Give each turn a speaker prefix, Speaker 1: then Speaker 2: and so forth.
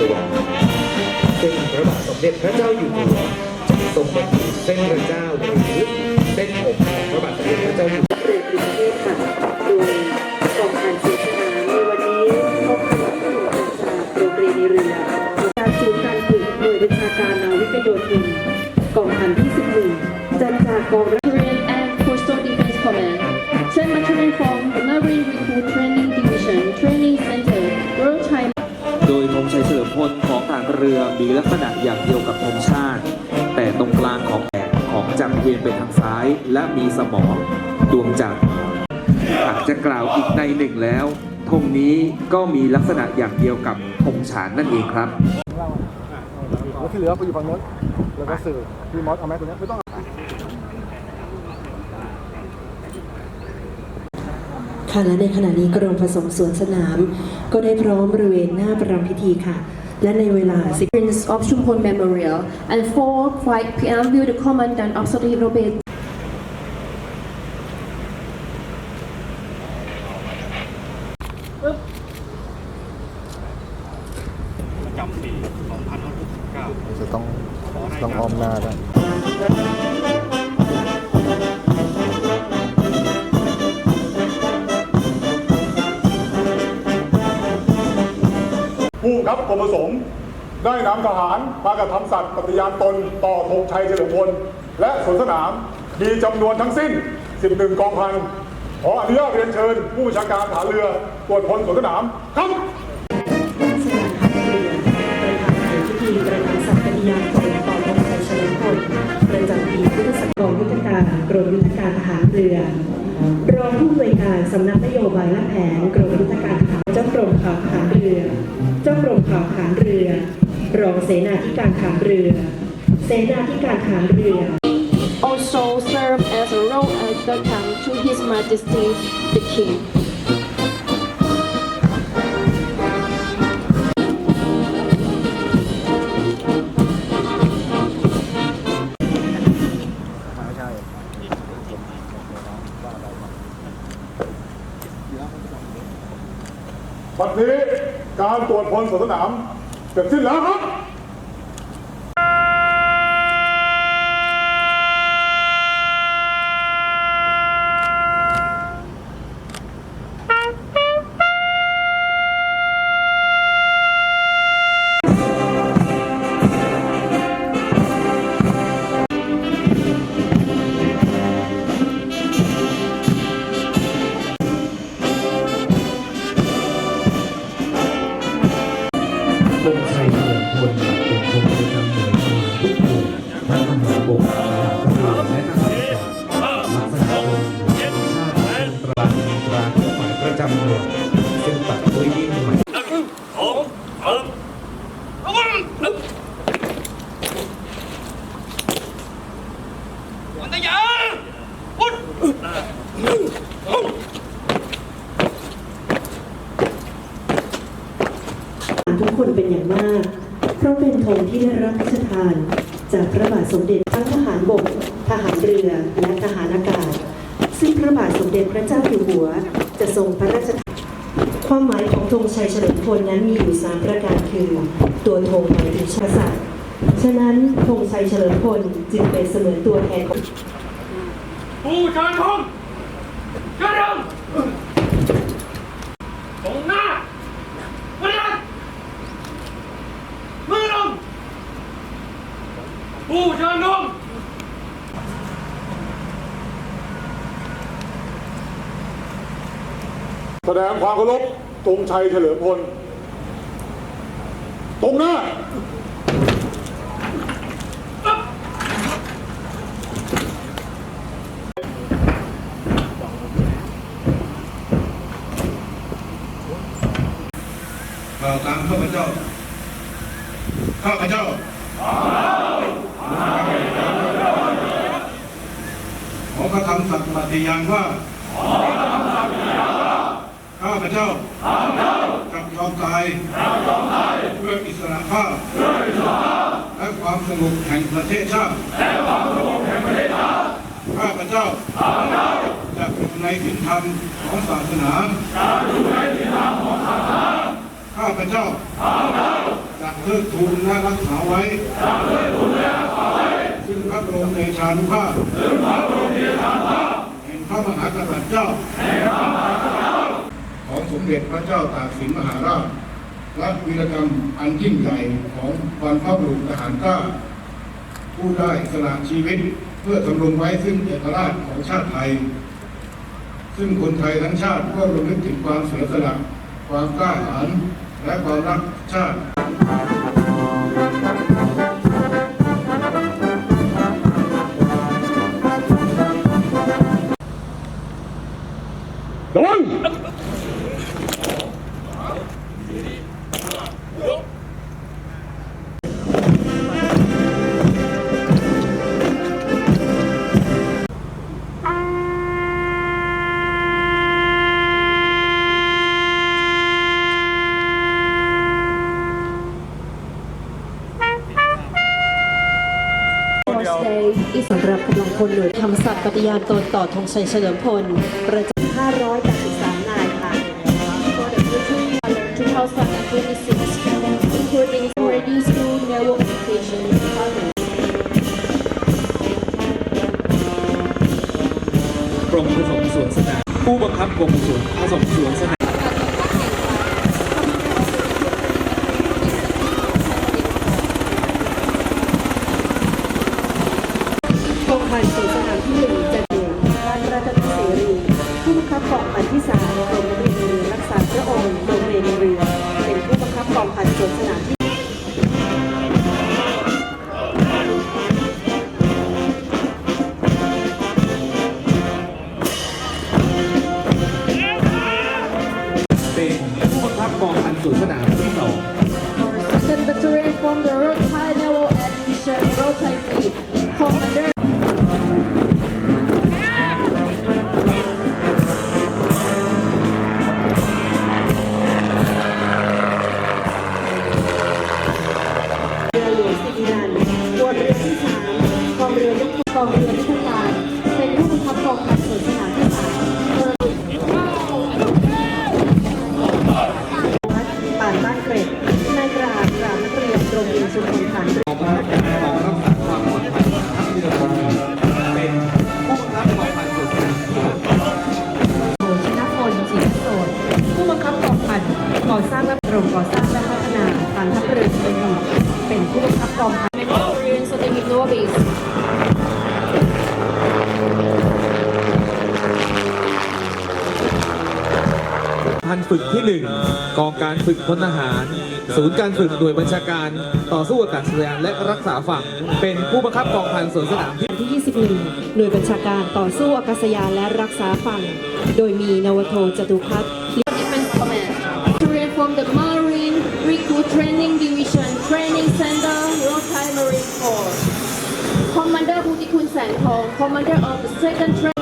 Speaker 1: ตัวซึ่งพระบาทสมเด็จพระเจ้าอยู่หัวทรงบรรจุเส้นพระเจ้าหรือเส้นผมของพระบาทสมเด็จพระเจ้าอยู่
Speaker 2: รเรือ
Speaker 3: มีลักษณะอย่างเดียวกับธงชาติ แต่ตรงกลางของแอกของจักรเวียนไปทางซ้าย และมีสมอดวงจักรหากจะกล่าวอีกในหนึ่งแล้วธงนี้ก็มีลักษณะอย่างเดียวกับธงฉานนั่นเองครับ
Speaker 4: แล้วที่เหลือไปอยู่ฝั่งโน้นแล้วก็สื่อพี่มอสเอาแม็กตัวเนี้ยไม่ต้อง
Speaker 2: ค่ะและในขณะนี้กรมผสมสวนสนาม ก็ได้พร้อมบริเวณหน้าประรำพิธีค่ะ และในเวลา 10
Speaker 5: Prince of Chumpon Memorial and 4 5 p.m. will the Commandant of Saudi Robert
Speaker 6: กรมผสม ได้นำทหารมากระทำสัตย์ปฏิญาณตนต่อธงชัยเฉลิมพล และสวนสนามมีจำนวนทั้งสิ้น 11 กองพันขออนุญาตเรียนเชิญ ผู้บัญชาการฐานเรือตรวจพลสวนสนามครับี
Speaker 2: ประธานสัตย์ปฏิญาณตนต่อธงชัยเฉลิมพลประจำปีพุทธศักราชยุทธการกรมยุทธการทหารเรือ รองผู้อำนวยการสำนักนโยบายและแผน นาธิการทหารเรือ เสนาธิการทหารเรือ
Speaker 5: also serve as a role adjutant to His Majesty the King.
Speaker 4: ไม่ใช่
Speaker 6: วันนี้การตรวจพลสวนสนามเสร็จสิ้นแล้วครับ
Speaker 1: งชัยเฉลิมพล มาก
Speaker 2: เพราะเป็นธงที่ได้รับพระราชทาน จากพระบาทสมเด็จทั้งทหารบก ทหารเรือ และทหารอากาศ ซึ่งพระบาทสมเด็จพระเจ้าอยู่หัว จะทรงพระราชทานความหมายของธงชัยเฉลิมพลนั้นมีอยู่สามประการคือ ตัวธงหมายถึงชาติฉะนั้นธงชัยเฉลิมพลจึงเป็นเสมือนตัวแทนของ
Speaker 7: ผู้ชายทงกระดงตรงหน้าพยันมือลง ผู้ชายทอง
Speaker 6: แสดงความเคารพธงชัยเฉลิมพล ตรงหน้า
Speaker 8: กล่าวตามข้าพเจ้า ข้าพเจ้า ขอกระทำสัตย์ปฏิญาณว่าข้าพเจ้าจะยอมตายเพื่ออิสระภาพและความสงบแห่งประเทศชาติข้าพเจ้าจะอยู่ในศีลธรรมของศาสนาข้าพเจ้าจะเทิดทูนและรักษาไว้ ซึ่งพระบรมเดชานุภาพแห่งพระมหากษัตริย์เจ้า ของสมเด็จพระเจ้าตากสินมหาราชและวีรกรรมอันยิ่งใหญ่ของบรรพบุรุษทหารกล้า ผู้ได้สละชีวิตเพื่อทำรงไว้ซึ่งเอกราชของชาติไทย ซึ่งคนไทยทั้งชาติก็รำลึกถึงความเสียสละความกล้าหาญและความรักชาติ
Speaker 6: ระวัง
Speaker 2: สำหรับกำลังพลหน่วยทำสัตย์ปฏิญาณตนต่อธงชัยเฉลิมพลประจ 583นายค่ะ
Speaker 5: for the military calendar 2026, including already school naval education department.
Speaker 3: กรมผสมสวนสนามผู้บังคับกรมสวนผสมสวน
Speaker 2: กองพันสวนสนามที่
Speaker 3: เป็นผู้บังคับกองพันสวนสนามที่สอง
Speaker 5: Second battalion from the Road Thai Naval Division, Road Thai Fleet, Commander of the Naval Base.
Speaker 3: พันฝึกที่หนึ่งกองการฝึกพลทหาร ศูนย์การฝึกหน่วยบัญชาการต่อสู้อากาศยานและรักษาฝั่ง เป็นผู้บังคับกองพันสวนสนามที่
Speaker 2: ที่ 21 หน่วยบัญชาการต่อสู้อากาศยานและรักษาฝั่ง โดยมีนวโทจตุพัฒน์
Speaker 5: Sanko, commander of the
Speaker 2: 2nd train.